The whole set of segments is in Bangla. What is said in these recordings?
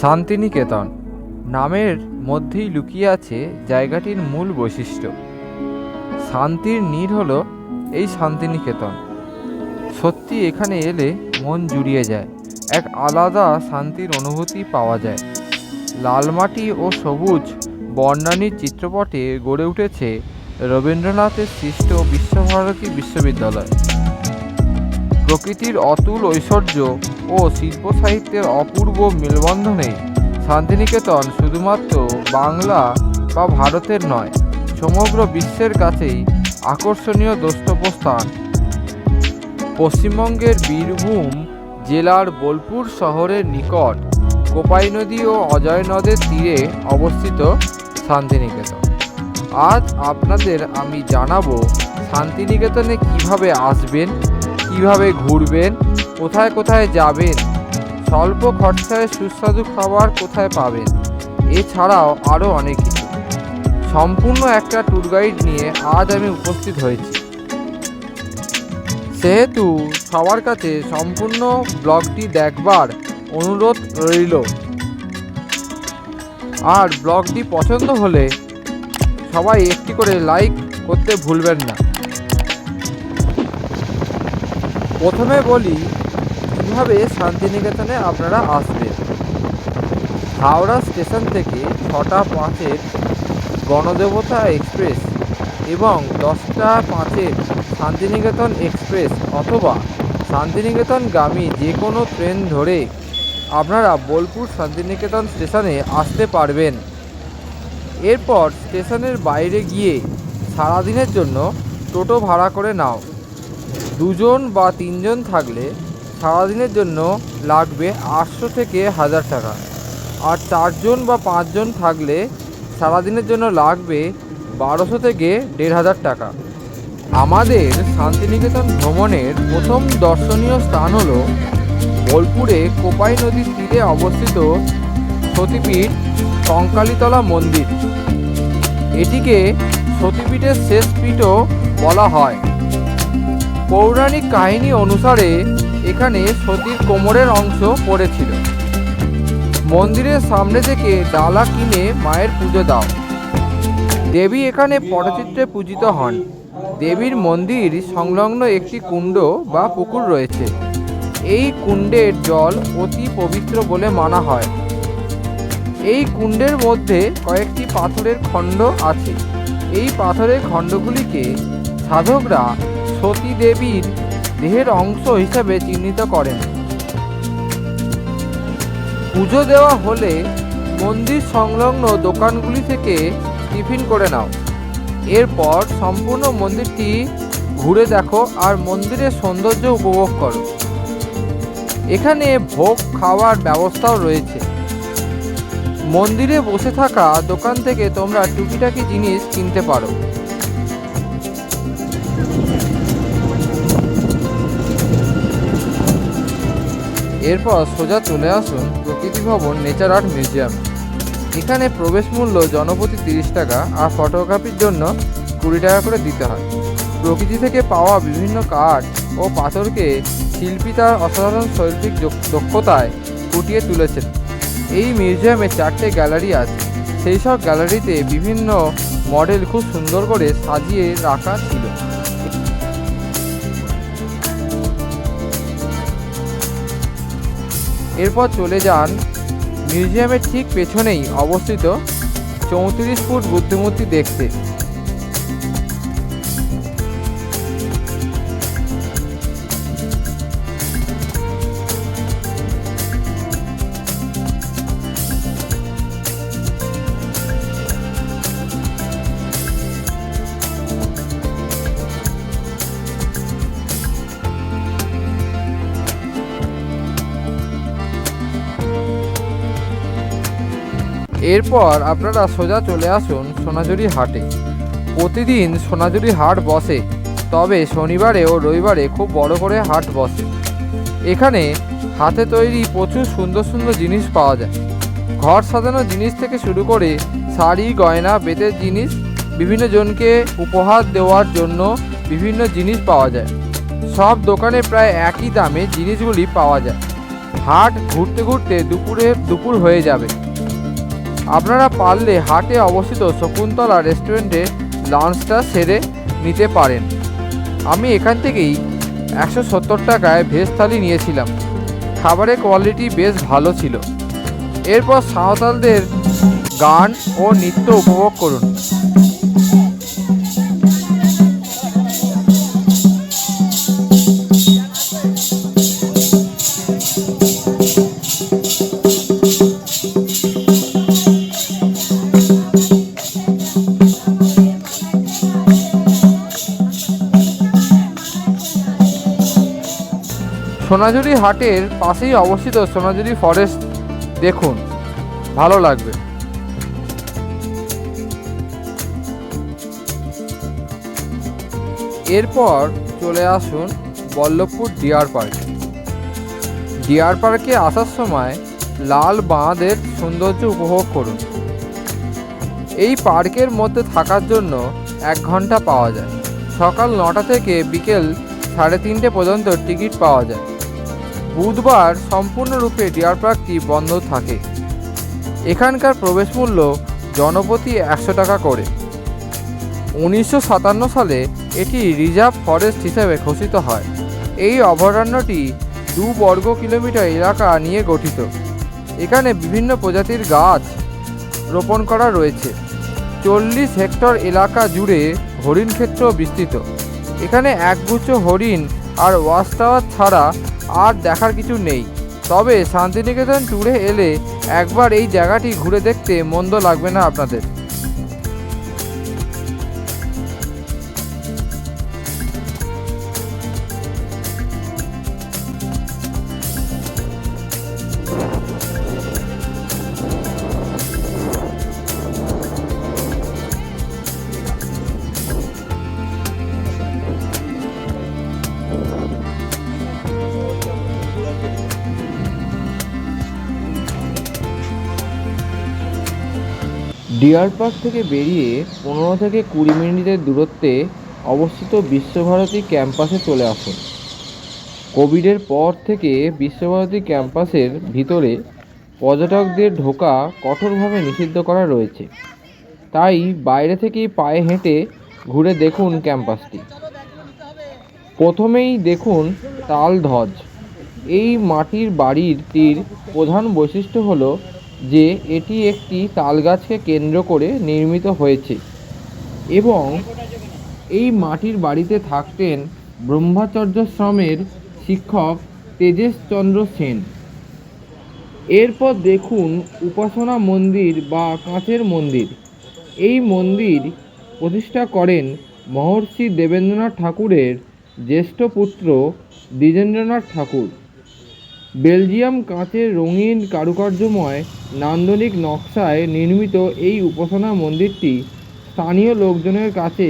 শান্তিনিকেতন নামের মধ্যেই লুকিয়ে আছে জায়গাটির মূল বৈশিষ্ট্য। শান্তির নীড় হল এই শান্তিনিকেতন। সত্যি এখানে এলে মন জুড়িয়ে যায়, এক আলাদা শান্তির অনুভূতি পাওয়া যায়। লাল মাটি ও সবুজ বর্ণালীর চিত্রপটে গড়ে উঠেছে রবীন্দ্রনাথের সৃষ্ট বিশ্বভারতী বিশ্ববিদ্যালয়। প্রকৃতির অতুল ঐশ্বর্য ও শিল্প সাহিত্যের অপূর্ব মেলবন্ধনে শান্তিনিকেতন শুধুমাত্র বাংলা বা ভারতের নয়, সমগ্র বিশ্বের কাছেই আকর্ষণীয় দ্রষ্টব্যস্থান। পশ্চিমবঙ্গের বীরভূম জেলার বোলপুর শহরের নিকট কোপাই নদী ও অজয় নদের তীরে অবস্থিত শান্তিনিকেতন। আজ আপনাদের আমি জানাব শান্তিনিকেতনে কীভাবে আসবেন, কীভাবে ঘুরবেন কোথায় কোথায় যাবেন? স্বল্প খরচায় সুস্বাদু খাবার কোথায় পাবেন? এছাড়াও আরও অনেক কিছু। সম্পূর্ণ একটা ট্যুর গাইড নিয়ে আজ আমি উপস্থিত হয়েছি। সেহেতু সবার কাছে সম্পূর্ণ ব্লগটি দেখবার অনুরোধ রইল। আর ব্লগটি পছন্দ হলে সবাই একটি করে লাইক করতে ভুলবেন না। প্রথমে বলি কীভাবে শান্তিনিকেতনে আপনারা আসবেন? হাওড়া স্টেশন থেকে ছটা পাঁচের গণদেবতা এক্সপ্রেস এবং দশটা পাঁচের শান্তিনিকেতন এক্সপ্রেস অথবা শান্তিনিকেতনগামী যে কোনো ট্রেন ধরে আপনারা বোলপুর শান্তিনিকেতন স্টেশনে আসতে পারবেন। এরপর স্টেশনের বাইরে গিয়ে সারাদিনের জন্য টোটো ভাড়া করে নাও। দুজন বা তিনজন থাকলে সারাদিনের জন্য লাগবে আটশো থেকে হাজার টাকা। আর চারজন বা পাঁচজন থাকলে সারাদিনের জন্য লাগবে বারোশো থেকে দেড় হাজার টাকা। আমাদের শান্তিনিকেতন ভ্রমণের প্রথম দর্শনীয় স্থান হলো বোলপুরে কোপাই নদীর তীরে অবস্থিত সতীপীঠ কঙ্কালীতলা মন্দির। এটিকে সতীপীঠের শেষ পীঠও বলা হয়। পৌরাণিক কাহিনী অনুসারে এখানে সতীর কোমরের অংশ পড়েছিল। মন্দিরের সামনে থেকে ডালা কিনে মায়ের পুজো দাও। দেবী এখানে পটচিত্রে পূজিত হন। দেবীর মন্দির সংলগ্ন একটি কুণ্ড বা পুকুর রয়েছে। এই কুণ্ডের জল অতি পবিত্র বলে মানা হয়। এই কুণ্ডের মধ্যে কয়েকটি পাথরের খণ্ড আছে। এই পাথরের খণ্ডগুলিকে সাধকরা সতী দেবীর দেহের অংশ হিসাবে চিহ্নিত করেন। পুজো দেওয়া হলে মন্দির সংলগ্ন দোকানগুলি থেকে টিফিন করে নাও। এরপর সম্পূর্ণ মন্দিরটি ঘুরে দেখো আর মন্দিরের সৌন্দর্য উপভোগ করো। এখানে ভোগ খাওয়ার ব্যবস্থাও রয়েছে। মন্দিরে বসে থাকা দোকান থেকে তোমরা টুকিটাকি জিনিস কিনতে পারো। এরপর সোজা চলে আসুন প্রকৃতি ভবন নেচার আর্ট মিউজিয়াম এখানে প্রবেশ মূল্য জনপ্রতি তিরিশ টাকা আর ফটোগ্রাফির জন্য কুড়ি টাকা করে দিতে হয়। প্রকৃতি থেকে পাওয়া বিভিন্ন কাঠ ও পাথরকে শিল্পী তার অসাধারণ শৈল্পিক দক্ষতায় ফুটিয়ে তুলেছেন। এই মিউজিয়ামে চারটে গ্যালারি আছে। সেই সব গ্যালারিতে বিভিন্ন মডেল খুব সুন্দর করে সাজিয়ে রাখা ছিল। এরপর চলে যান মিউজিয়ামের ঠিক পেছনেই অবস্থিত চৌত্রিশ ফুট বুদ্ধমূর্তি দেখতে। এরপর আপনারা সোজা চলে আসুন সোনাঝুরি হাটে। প্রতিদিন সোনাঝুরি হাট বসে, তবে শনিবারে ও রবিবারে খুব বড় করে হাট বসে। এখানে হাতে তৈরি প্রচুর সুন্দর সুন্দর জিনিস পাওয়া যায়। ঘর সাজানো জিনিস থেকে শুরু করে শাড়ি, গয়না, বেতের জিনিস, বিভিন্ন জনকে উপহার দেওয়ার জন্য বিভিন্ন জিনিস পাওয়া যায়। সব দোকানে প্রায় একই দামে জিনিসগুলি পাওয়া যায়। হাট ঘুরতে ঘুরতে দুপুরে দুপুর হয়ে যাবে। আপনারা পারলে হাটে অবস্থিত শকুন্তলা রেস্টুরেন্টে লাঞ্চটা সেরে নিতে পারেন। আমি এখান থেকেই একশো সত্তর টাকায় ভেজ থালি নিয়েছিলাম। খাবারের কোয়ালিটি বেশ ভালো ছিল। এরপর সাঁওতালদের গান ও নৃত্য উপভোগ করুন। সোনাঝুরি হাটের পাশেই অবস্থিত সোনাঝুরি ফরেস্ট দেখুন, ভালো লাগবে। এরপর চলে আসুন বল্লভপুর ডিয়ার পার্ক। ডিয়ার পার্কে আসার সময় লাল বাঁধের সৌন্দর্য উপভোগ করুন। এই পার্কের মধ্যে থাকার জন্য এক ঘণ্টা পাওয়া যায়। সকাল নটা থেকে বিকেল সাড়ে তিনটে পর্যন্ত টিকিট পাওয়া যায়। বুধবার সম্পূর্ণরূপে ডিয়ার পার্কটি বন্ধ থাকে। এখানকার প্রবেশ মূল্য জনপ্রতি একশো টাকা করে। উনিশশো সাতান্ন সালে এটি রিজার্ভ ফরেস্ট হিসেবে ঘোষিত হয়। এই অভয়ারণ্যটি দু বর্গ কিলোমিটার এলাকা নিয়ে গঠিত। এখানে বিভিন্ন প্রজাতির গাছ রোপণ করা রয়েছে। চল্লিশ হেক্টর এলাকা জুড়ে হরিণ ক্ষেত্র বিস্তৃত। এখানে একগুচ্ছ হরিণ আর ওয়াচ টাওয়ার ছাড়া আর দেখার কিছু নেই। তবে শান্তিনিকেতন ট্যুরে এলে একবার এই জায়গাটি ঘুরে দেখতে মন্দ লাগবে না আপনাদের। ডিয়ার পার্ক থেকে বেরিয়ে পনেরো থেকে কুড়ি মিনিটের দূরত্বে অবস্থিত বিশ্বভারতী ক্যাম্পাসে চলে আসুন। কোভিডের পর থেকে বিশ্বভারতী ক্যাম্পাসের ভিতরে পর্যটকদের ঢোকা কঠোরভাবে নিষিদ্ধ করা রয়েছে। তাই বাইরে থেকেই পায়ে হেঁটে ঘুরে দেখুন ক্যাম্পাসটি। প্রথমেই দেখুন তালধ্বজ। এই মাটির বাড়িটির প্রধান বৈশিষ্ট্য হলো যে এটি একটি তালগাছকে কেন্দ্র করে নির্মিত হয়েছে এবং এই মাটির বাড়িতে থাকতেন ব্রহ্মচর্যাশ্রমের শিক্ষক তেজেশচন্দ্র সেন। এরপর দেখুন উপাসনা মন্দির বা কাঁচের মন্দির। এই মন্দির প্রতিষ্ঠা করেন মহর্ষি দেবেন্দ্রনাথ ঠাকুরের জ্যেষ্ঠ পুত্র দ্বিজেন্দ্রনাথ ঠাকুর। বেলজিয়াম কাঁচের রঙিন কারুকার্যময় নান্দনিক নকশায় নির্মিত এই উপাসনা মন্দিরটি স্থানীয় লোকজনের কাছে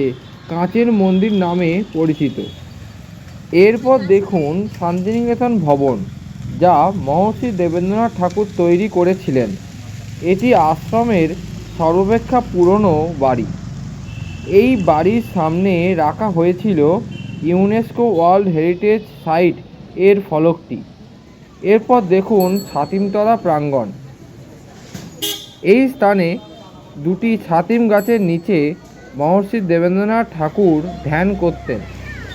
কাঁচের মন্দির নামে পরিচিত। এরপর দেখুন শান্তিনিকেতন ভবন, যা মহর্ষি দেবেন্দ্রনাথ ঠাকুর তৈরি করেছিলেন। এটি আশ্রমের সর্বাপেক্ষা পুরনো বাড়ি। এই বাড়ির সামনে রাখা হয়েছিল ইউনেস্কো ওয়ার্ল্ড হেরিটেজ সাইট এর ফলকটি। এরপর দেখুন ছাতিমতলা প্রাঙ্গণ এই স্থানে দুটি ছাতিম গাছের নিচে মহর্ষি দেবেন্দ্রনাথ ঠাকুর ধ্যান করতেন।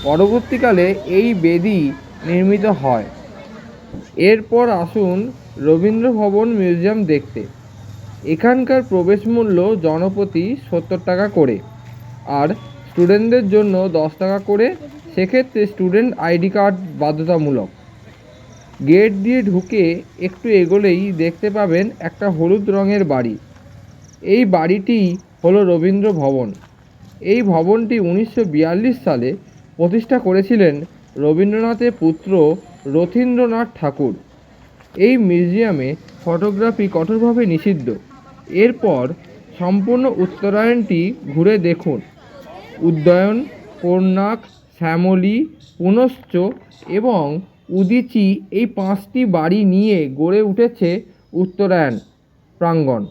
পরবর্তীকালে এই বেদি নির্মিত হয়। এরপর আসুন রবীন্দ্র ভবন মিউজিয়াম দেখতে। এখানকার প্রবেশ মূল্য জনপ্রতি সত্তর টাকা করে আর স্টুডেন্টদের জন্য দশ টাকা করে। সেক্ষেত্রে স্টুডেন্ট আইডি কার্ড বাধ্যতামূলক। গেট দিয়ে ঢুকে একটু এগোলেই দেখতে পাবেন একটা হলুদ রঙের বাড়ি। এই বাড়িটি হলো রবীন্দ্র ভবন। এই ভবনটি উনিশশো বিয়াল্লিশ সালে প্রতিষ্ঠা করেছিলেন রবীন্দ্রনাথের পুত্র রথীন্দ্রনাথ ঠাকুর। এই মিউজিয়ামে ফটোগ্রাফি কঠোরভাবে নিষিদ্ধ। এরপর সম্পূর্ণ উত্তরায়ণটি ঘুরে দেখুন। উদ্যায়ন কোর্নাক শ্যামলী, পুনশ্চ এবং উদিচি এই পাঁচটি বাড়ি নিয়ে গড়ে উঠেছে উত্তরায়ণ প্রাঙ্গণ।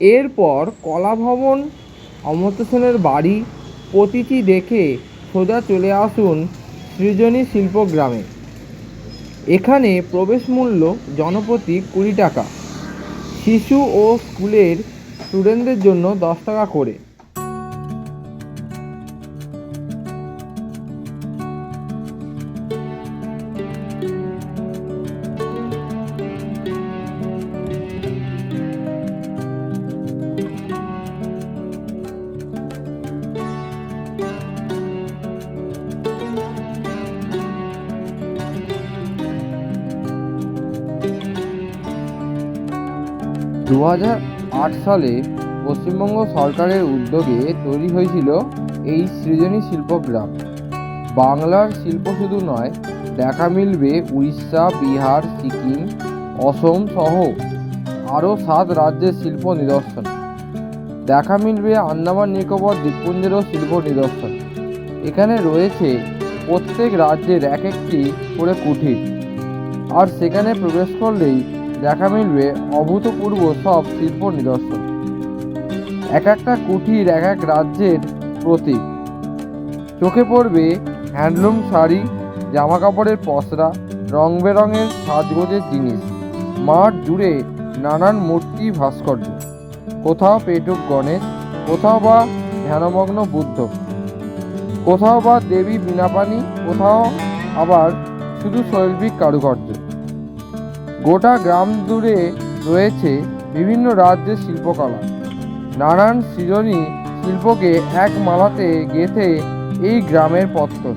এরপর কলাভবন অমর্ত্য সেনের বাড়ি প্রতিটি দেখে সোজা চলে আসুন সৃজনী শিল্পগ্রামে এখানে প্রবেশ মূল্য জনপ্রতি কুড়ি টাকা। শিশু ও স্কুলের স্টুডেন্টদের জন্য দশ টাকা করে। দু হাজার আট সালে পশ্চিমবঙ্গ সরকারের উদ্যোগে তৈরি হয়েছিল এই সৃজনী শিল্পগ্রাম। বাংলার শিল্প শুধু নয়, দেখা মিলবে উড়িষ্যা, বিহার, সিকিম, অসম সহ আরও সাত রাজ্যের শিল্প নিদর্শন। দেখা মিলবে আন্দামান, নিকোবর, দ্বীপপুঞ্জেরও শিল্প নিদর্শন। এখানে রয়েছে প্রত্যেক রাজ্যের এক একটি করে কুঠির। আর সেখানে প্রবেশ করলেই দেখা মিলবে অভূতপূর্ব সব শিল্প নিদর্শন। এক একটা কুঠির, এক এক রাজ্যের প্রতীক। চোখে পড়বে হ্যান্ডলুম শাড়ি জামা কাপড়ের পসরা রং বেরঙের সাজগোজের জিনিস। মাঠ জুড়ে নানান মূর্তি ভাস্কর্য। কোথাও পেটুক গণেশ, কোথাও বা ধ্যানমগ্ন বুদ্ধ। কোথাও বা দেবী বীণাপানি কোথাও আবার শুধু শৈল্পিক কারুকার্য। গোটা গ্রাম জুড়ে রয়েছে বিভিন্ন রাজ্যের শিল্পকলা। নানান সৃজনী শিল্পকে এক মালাতে গেঁথে এই গ্রামের পত্তন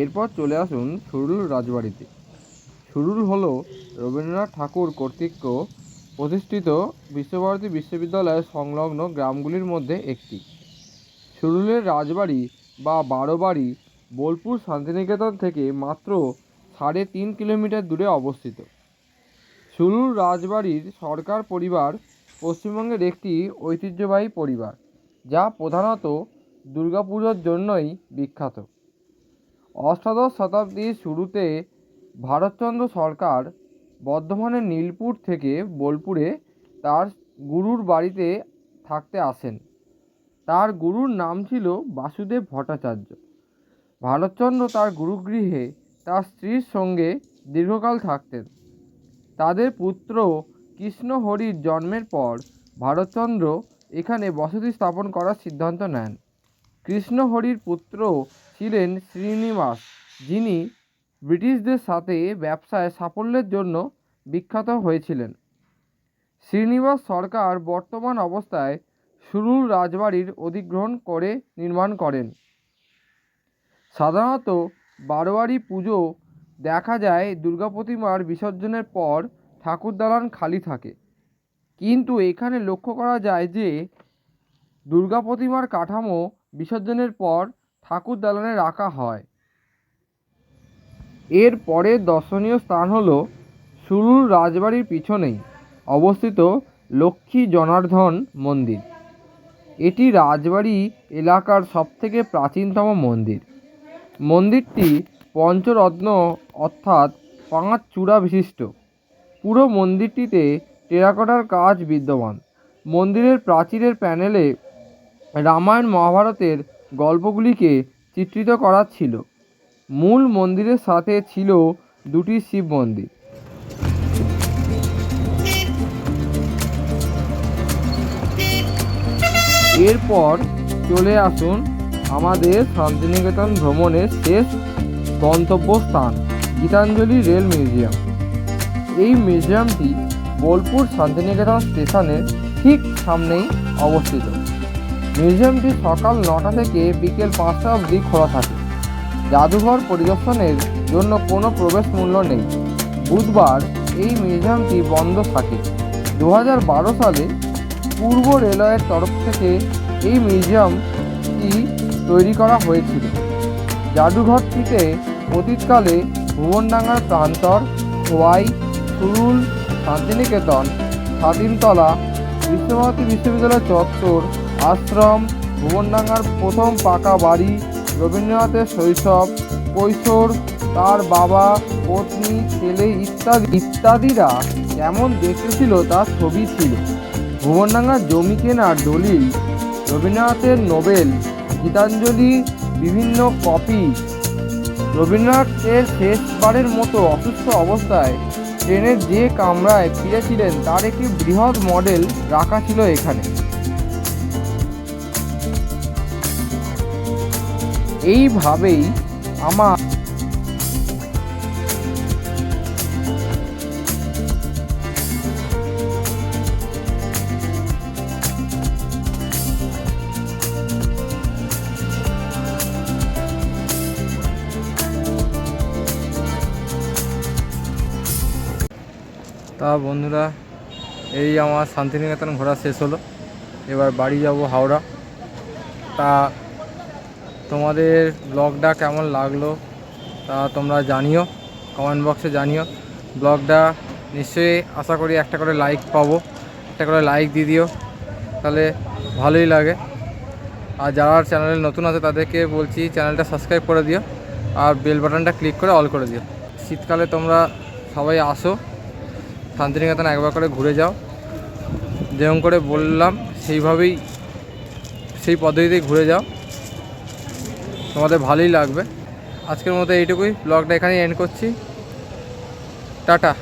এরপর চলে আসুন সুরুল রাজবাড়িতে। সুরুল হল রবীন্দ্রনাথ ঠাকুর কর্তৃক প্রতিষ্ঠিত বিশ্বভারতী বিশ্ববিদ্যালয়ের সংলগ্ন গ্রামগুলির মধ্যে একটি। সুরুলের রাজবাড়ি বা বারোবাড়ি বোলপুর শান্তিনিকেতন থেকে মাত্র সাড়ে তিন কিলোমিটার দূরে অবস্থিত। সুরুল রাজবাড়ির সরকার পরিবার পশ্চিমবঙ্গের একটি ঐতিহ্যবাহী পরিবার, যা প্রধানত দুর্গাপুজোর জন্যই বিখ্যাত। অষ্টাদশ শতাব্দীর শুরুতে ভারতচন্দ্র সরকার বর্ধমানের নীলপুর থেকে বোলপুরে তার গুরুর বাড়িতে থাকতে আসেন। তার গুরুর নাম ছিল বাসুদেব ভট্টাচার্য। ভারতচন্দ্র তার গুরুগৃহে তার স্ত্রীর সঙ্গে দীর্ঘকাল থাকতেন। তাদের পুত্র কৃষ্ণহরির জন্মের পর ভারতচন্দ্র এখানে বসতি স্থাপন করার সিদ্ধান্ত নেন। কৃষ্ণহরির পুত্র ছিলেন শ্রীনিবাস, যিনি ব্রিটিশদের সাথে ব্যবসায় সাফল্যের জন্য বিখ্যাত হয়েছিলেন। শ্রীনিবাস সরকার বর্তমান অবস্থায় সুরুল রাজবাড়ির অধিগ্রহণ করে নির্মাণ করেন। সাধারণত বারোয়ারি পুজো দেখা যায় দুর্গা প্রতিমার বিসর্জনের পর ঠাকুর দালান খালি থাকে। কিন্তু এখানে লক্ষ্য করা যায় যে দুর্গা প্রতিমার কাঠামো বিসর্জনের পর ঠাকুর দালানে রাখা হয়। এর পরের দর্শনীয় স্থান হলো সুরুল রাজবাড়ির পিছনেই অবস্থিত লক্ষ্মী জনার্দন মন্দির। এটি রাজবাড়ি এলাকার সবথেকে প্রাচীনতম মন্দির। মন্দিরটি পঞ্চরত্ন অর্থাৎ পাঁচ চূড়া বিশিষ্ট। পুরো মন্দিরটিতে টেরাকোটার কাজ বিদ্যমান। মন্দিরের প্রাচীরের প্যানেলে রামায়ণ মহাভারতের গল্পগুলিকে চিত্রিত করা ছিল। মূল মন্দিরের সাথে ছিল দুটি শিব মন্দির। এরপর চলে আসুন আমাদের শান্তিনিকেতন ভ্রমণের শেষ গন্তব্যস্থান, গীতাঞ্জলি রেল মিউজিয়াম। এই মিউজিয়ামটি বোলপুর শান্তিনিকেতন স্টেশনের ঠিক সামনেই অবস্থিত। মিউজিয়ামটি সকাল নটা থেকে বিকেল পাঁচটা অবধি খোলা থাকে। জাদুঘর পরিদর্শনের জন্য কোনো প্রবেশ মূল্য নেই। বুধবার এই মিউজিয়ামটি বন্ধ থাকে। দু সালে পূর্ব রেলওয়ের তরফ থেকে এই মিউজিয়ামটি তৈরি করা হয়েছিল। জাদুঘরটিতে অতীতকালে ভুবনডাঙ্গার প্রান্তর, খোয়াই, সুরুল, শান্তিনিকেতন, স্বাধীনতলা, বিশ্বভারতী বিশ্ববিদ্যালয় চত্বর আশ্রম, ভুবনডাঙ্গার প্রথম পাকা বাড়ি, রবীন্দ্রনাথের শৈশব, কৈশোর, তার বাবা, পত্নী, ছেলে ইত্যাদি, ইত্যাদিরা কেমন দেখতে ছিল তার ছবি ছিল। ভুবনডাঙ্গার জমি কেনার দলিল, রবীন্দ্রনাথের নোবেল, গীতাঞ্জলি, বিভিন্ন কপি। রবীন্দ্রনাথের শেষবারের মতো অসুস্থ অবস্থায় ট্রেনের যে কামরায় ফিরেছিলেন, তার একটি বৃহৎ মডেল রাখা ছিল এখানে। এইভাবেই আমার তা বন্ধুরা, এই আমার শান্তিনিকেতন ঘোরা শেষ হলো। এবার বাড়ি যাব হাওড়া। তা তোমাদের ব্লগটা কেমন লাগল তা তোমরা জানিও কমেন্ট বক্সে জানিও। ব্লগটা নিশ্চয়ই আশা করি একটা করে লাইক পাবো, একটা করে লাইক দিয়ে দিও, তাহলে ভালোই লাগে। আর যারা চ্যানেলে নতুন আছে তাদেরকে বলছি চ্যানেলটা সাবস্ক্রাইব করে দিও আর বেল বাটনটা ক্লিক করে অল করে দিও। শীতকালে তোমরা সবাই আসো, শান্তিনিকেতন একবার করে ঘুরে যাও। যেরকম করে বললাম, সেইভাবেই, সেই পদ্ধতিতেই ঘুরে যাও। তোমাদের ভালোই লাগবে। আজকের মতো এইটুকুই। ব্লগটা এখানেই এন্ড করছি। টাটা।